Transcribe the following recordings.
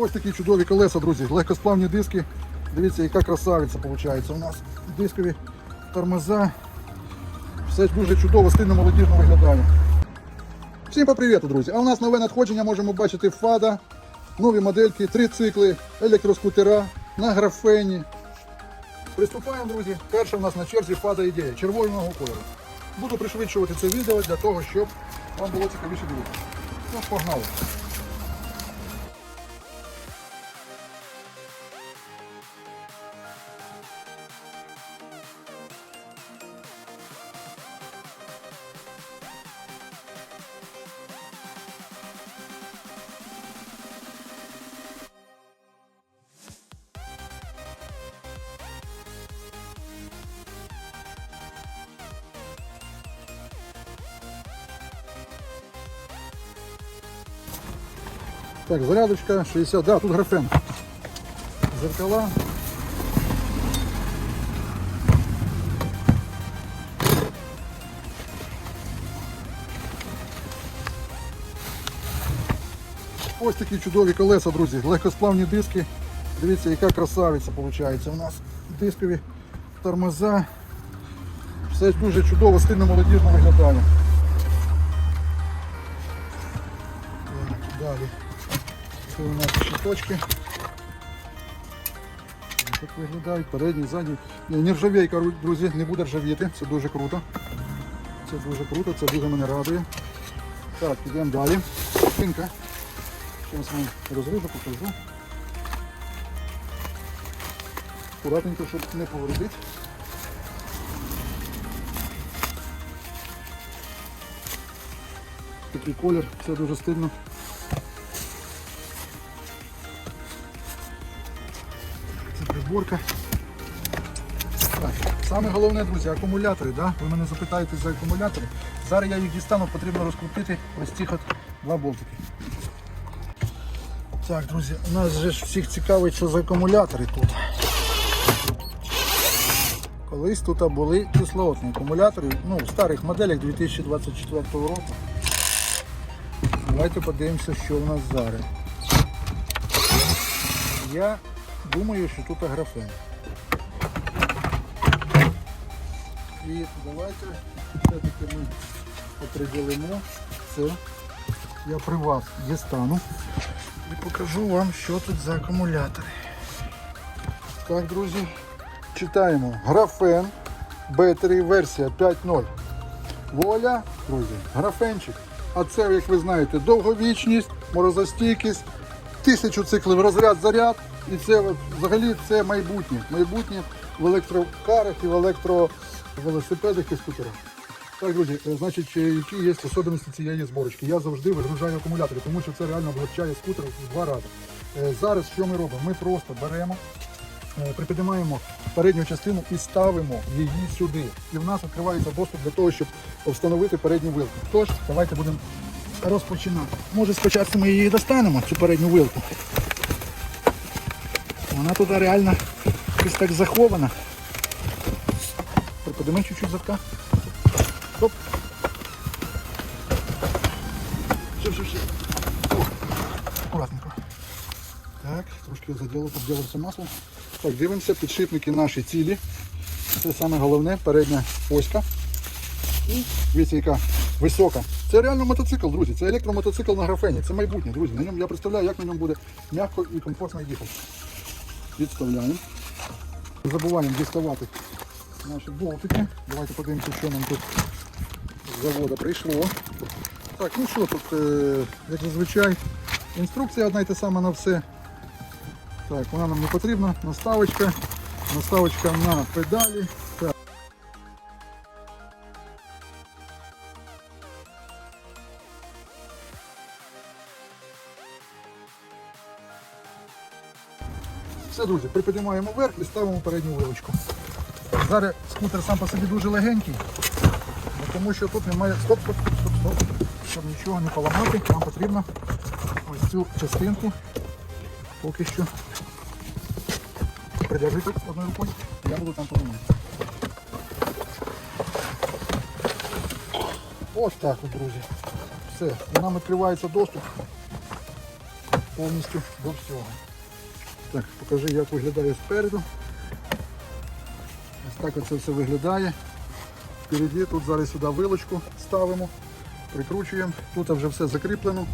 Ось такі чудові колеса, друзі. Легкосплавні диски. Дивіться, яка красавиця виходить. У нас дискові тормоза. Все дуже чудово, стильно молодіжно виглядає. Всім по привіту, друзі! А у нас нове надходження можемо бачити фада, нові модельки, три цикли, електроскутера на графені. Приступаємо, друзі. Перша у нас на черзі фада ідея червоного кольору. Буду пришвидшувати це відео для того, щоб вам було цікавіше дивитися. Ну, погнали. Так, зарядочка 60, да, тут графен. Зеркала. Ось такі чудові колеса, друзі. Легкосплавні диски. Дивіться, яка красавиця виходить. У нас дискові тормоза. Все дуже чудово, стильно молодіжно виглядає. Так, далі. Це у нас щиточки. Так виглядають, передній, задній. Ні, не ржавійка, друзі, не буде ржавіти, це дуже круто. Це дуже круто, це дуже мене радує. Так, йдемо далі. Спинка. Зараз вам розріжу, покажу. Акуратненько, щоб не повредити. Такий колір, все дуже стильно. Це. Так, саме головне, друзі, акумулятори. Да? Ви мене запитаєте за акумулятори. Зараз я їх дістану, потрібно розкрутити ось цих от два болтики. Так, друзі, у нас же ж всіх цікавить, що за акумулятори тут. Колись тут були кислотні акумулятори, ну, в старих моделях 2024 року. Давайте подивимося, що у нас зараз. Я думаю, що тут графен. І давайте все-таки ми определимо це. Я при вас дістану і покажу вам, що тут за акумулятори. Так, друзі, читаємо. Графен Battery версія 5.0. Воля, друзі, графенчик. А це, як ви знаєте, довговічність, морозостійкість, тисячу циклів розряд-заряд. І це взагалі це майбутнє. Майбутнє в електрокарах і в електровелосипедах і скутерах. Так, друзі, е, значить, е, які є особливості цієї зборочки? Я завжди вигружаю акумулятори, тому що це реально облегчає скутер в два рази. Е, Зараз що ми робимо? Ми просто беремо, припіднімаємо передню частину і ставимо її сюди. І в нас відкривається доступ для того, щоб встановити передню вилку. Тож, давайте будемо розпочинати. Може спочатку ми її достанемо, цю передню вилку. Вона туди реально якось так захована. Приподимо чуть-чуть задка. Стоп. Все, все, все. О, акуратненько. Так, трошки заділо, поділився масло. Так, дивимося, підшипники наші цілі. Це саме головне, передня оська. І дивіться, яка висока. Це реально мотоцикл, друзі. Це електромотоцикл на графені. Це майбутнє, друзі. На ньому я представляю, як на ньому буде м'яко і комфортно їхати. Відставляємо. Забуваємо діставати наші болтики. Давайте подивимося, що нам тут з заводу прийшло. Так, ну що тут, е, як зазвичай, інструкція одна й та сама на все. Так, вона нам не потрібна. Наставочка. Наставочка на педалі. Друзі, припіднімаємо вверх і ставимо передню вилочку. Зараз скутер сам по собі дуже легенький, тому що тут немає... Стоп, стоп, стоп, стоп. Щоб нічого не поламати, нам потрібно ось цю частинку поки що придержити одною рукою, я буду там поламати. Ось так от, друзі. Все, і нам відкривається доступ повністю до всього. Так, покажи, як виглядає спереду. Ось так оце все виглядає. Впереді тут зараз сюди вилочку ставимо, прикручуємо. Тут вже все закріплено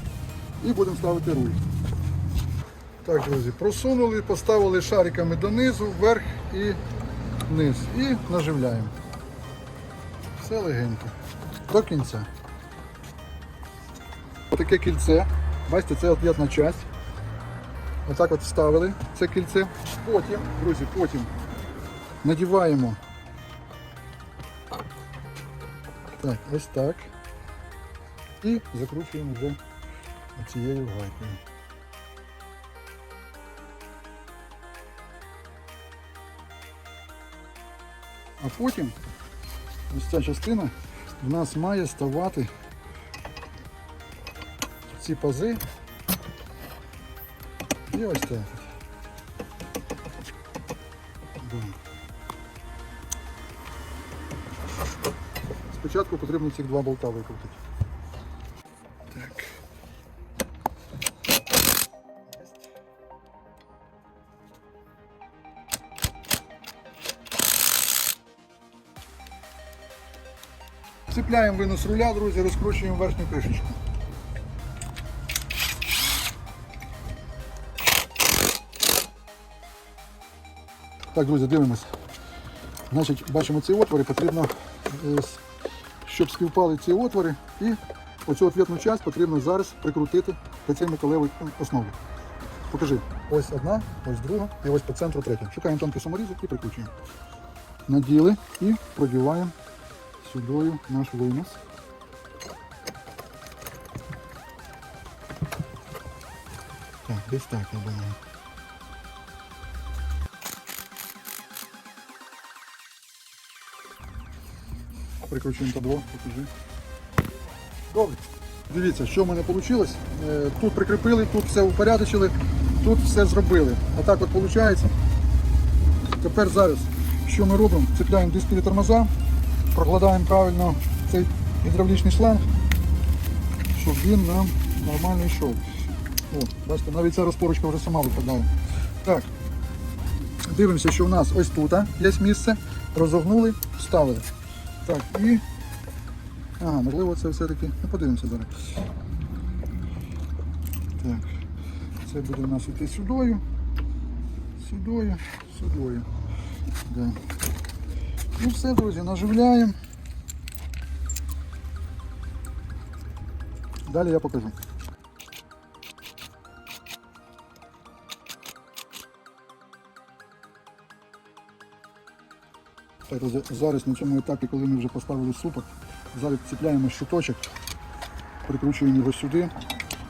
і будемо ставити руль. Так, друзі, просунули, поставили шариками донизу, вверх і вниз. І наживляємо. Все легенько. До кінця. Отаке кільце. Бачите, це ответна часть. Отак от вставили це кільце. Потім, друзі, потім надіваємо. Так, ось так. І закручуємо вже цією гайкою. А потім ось ця частина в нас має ставати ці пази. І ось так. Да. Спочатку потрібно ці два болта викрутити. Так. Цепляємо винос руля, друзі, розкручуємо верхню кришечку. Так, друзі, дивимося. Значить, бачимо ці отвори, потрібно, е, щоб співпали ці отвори, і оцю ответну частину потрібно зараз прикрутити до цієї металевої основи. Покажи. Ось одна, ось друга і ось по центру третя. Шукаємо тонкий саморізок і прикручуємо. Наділи і продіваємо сюди наш винос. Так, десь так, я думаю. Прикручуємо табло, покажи. Добре. Дивіться, що в мене вийшло. Тут прикріпили, тут все упорядочили, тут все зробили. Отак от виходить. Тепер зараз, що ми робимо? Цепляємо дискові тормоза, прокладаємо правильно цей гідравлічний шланг, щоб він нам нормально йшов. О, бачите, навіть ця розпорочка вже сама випадає. Так, дивимося, що у нас ось тут а, є місце, розогнули, вставили. Так, і. Ага, можливо, це все-таки. Ну, подивимося зараз. Так. Це буде у нас іти сюдою. Сюдою, сюдою. Да. Ну все, друзі, наживляємо. Далі я покажу. Зараз на цьому етапі, коли ми вже поставили супок, зараз ціпляємо щиточок, прикручуємо його сюди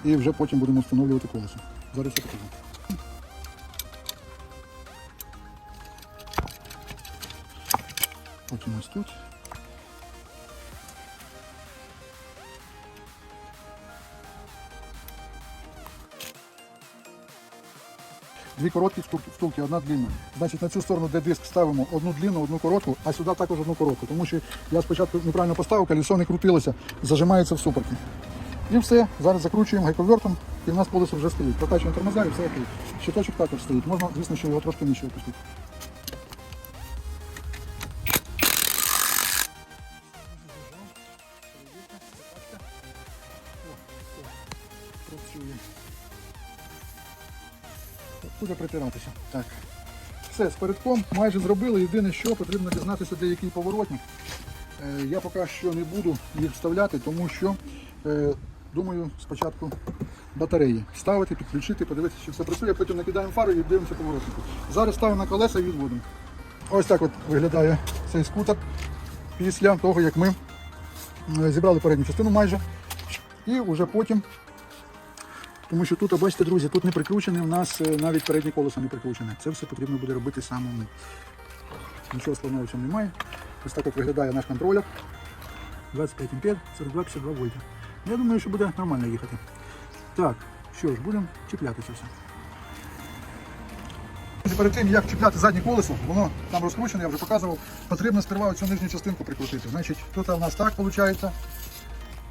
і вже потім будемо встановлювати колесо. Зараз я покажу. Потім ось тут. Дві короткі втулки, одна длинна. Значить, на цю сторону, де диск ставимо одну длинну, одну коротку, а сюди також одну коротку. Тому що я спочатку неправильно поставив, колесо не крутилося, зажимається в супорті. І все, зараз закручуємо гайковертом, і в нас полосо вже стоїть. Прокачуємо тормоза і все окей. Щиточок також стоїть. Можна, звісно, що його трошки нижче опустити. Буде притиратися. Так. Все, з передком майже зробили. Єдине, що потрібно дізнатися, де який поворотник. Е, Я поки що не буду їх вставляти, тому що е, думаю спочатку батареї ставити, підключити, подивитися, чи все працює, потім накидаємо фару і дивимося поворотники. Зараз ставимо на колеса і відводимо. Ось так от виглядає цей скутер після того, як ми е, зібрали передню частину майже. І вже потім тому що тут, бачите, друзі, тут не прикручене, в нас е, навіть переднє колесо не прикручене. Це все потрібно буде робити самому. Нічого складного в цьому немає. Ось так от виглядає наш контролер. 25 ампер, 42-52 вольта. Я думаю, що буде нормально їхати. Так, що ж, будемо чіпляти це все. Перед тим, як чіпляти заднє колесо, воно там розкручене, я вже показував, потрібно сперва цю нижню частинку прикрутити. Значить, тут у нас так виходить.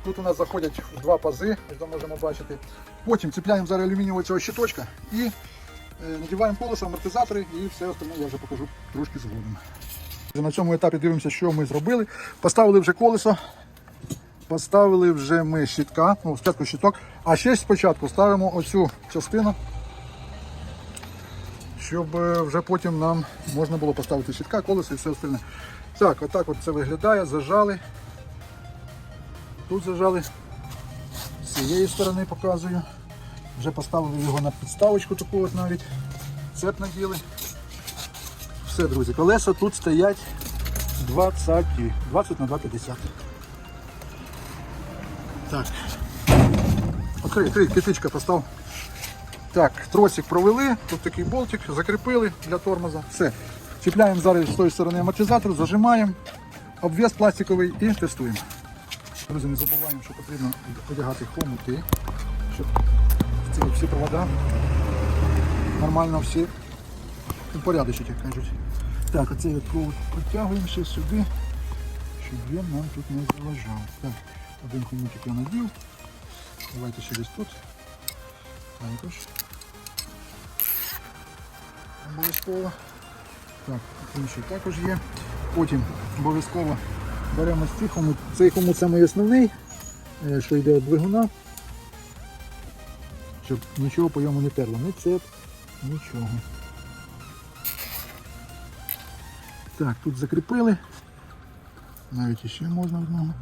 Тут у нас заходять два пази, там можемо бачити. Потім цепляємо зараз алюмінієвого цього щиточка і е, надіваємо колесо, амортизатори і все остальне я вже покажу трошки згодом. На цьому етапі дивимося, що ми зробили. Поставили вже колесо, поставили вже ми щитка, ну, спочатку щиток, а ще спочатку ставимо оцю частину, щоб е, вже потім нам можна було поставити щитка, колесо і все остальне. Так, отак от це виглядає, зажали. Тут зажали, з цієї сторони показую. Вже поставили його на підставочку таку от навіть. Цеп наділи. Все, друзі, колеса тут стоять 20, 20 на 2,50. Так. Окей, окей, китичка постав. Так, тросик провели, тут такий болтик, закріпили для тормоза. Все. Чіпляємо зараз з тої сторони амортизатор, зажимаємо, обв'яз пластиковий і тестуємо. Друзі, не забуваємо, що потрібно одягати хомути, щоб ці всі провода нормально всі упорядочить, як кажуть. Так, оцей от провод протягуємо ще сюди, щоб він нам тут не заважав. Так, один хомутик я надів. Давайте десь тут. Також. Обов'язково. Так, інший також є. Потім обов'язково беремо з цих хомут. Цей хомут самий основний, е, що йде від двигуна. Щоб нічого по йому не терло. Ні цеп, нічого. Так, тут закріпили. Навіть іще можна одного.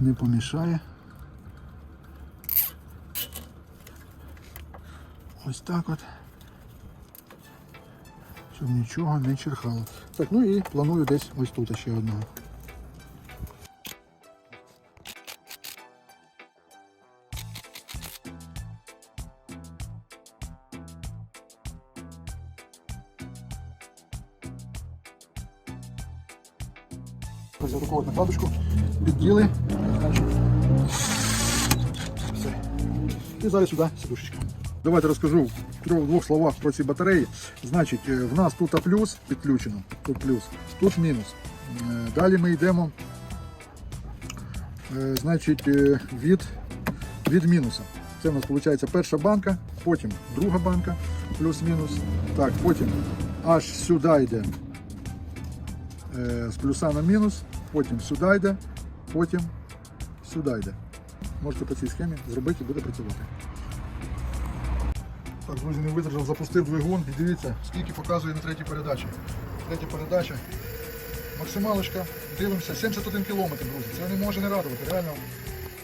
Не помішає. Ось так от. Щоб нічого не черхало. Так, ну і планую десь ось тут ще одного. Накладочку підділи. Все. І зараз сюди сидушечка. Давайте розкажу в трьох двох словах про ці батареї. Значить, е, в нас тут плюс підключено, тут плюс, тут мінус. Е, Далі ми йдемо е, значить, від, від мінуса. Це у нас виходить перша банка, потім друга банка, плюс-мінус. Так, потім аж сюди йде з плюса на мінус, потім сюди йде, потім сюди йде. Можете по цій схемі зробити і буде працювати. Так, друзі, не видержав, запустив двигун і дивіться, скільки показує на третій передачі. Третя передача. Максималочка, дивимося, 71 кілометр, друзі. Це не може не радувати. Реально,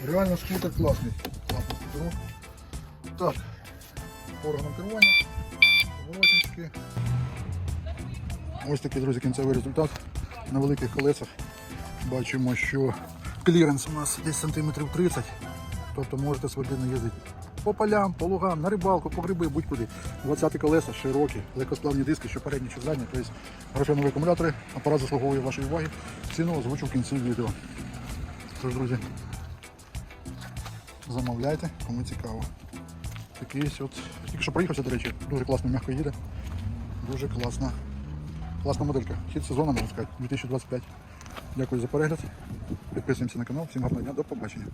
реально скутер класний. Класний скутерок. Так, органом керування, поворотнички. Ось такий, друзі, кінцевий результат. На великих колесах бачимо, що кліренс у нас десь сантиметрів 30. Тобто можете свободно їздити по полям, по лугам, на рибалку, по гриби, будь-куди. 20 колеса, широкі, легкосплавні диски, що передні, що задні. Тобто графенові акумулятори, апарат заслуговує вашої уваги. Ціну озвучу в кінці відео. Тож, друзі, замовляйте, кому цікаво. Такий от. Тільки що проїхався, до речі, дуже класно, м'яко їде. Дуже класна. Класна моделька. Хід сезону, можна сказати, 2025. Дякую за перегляд. Підписуємося на канал. Всім гарного дня, до побачення.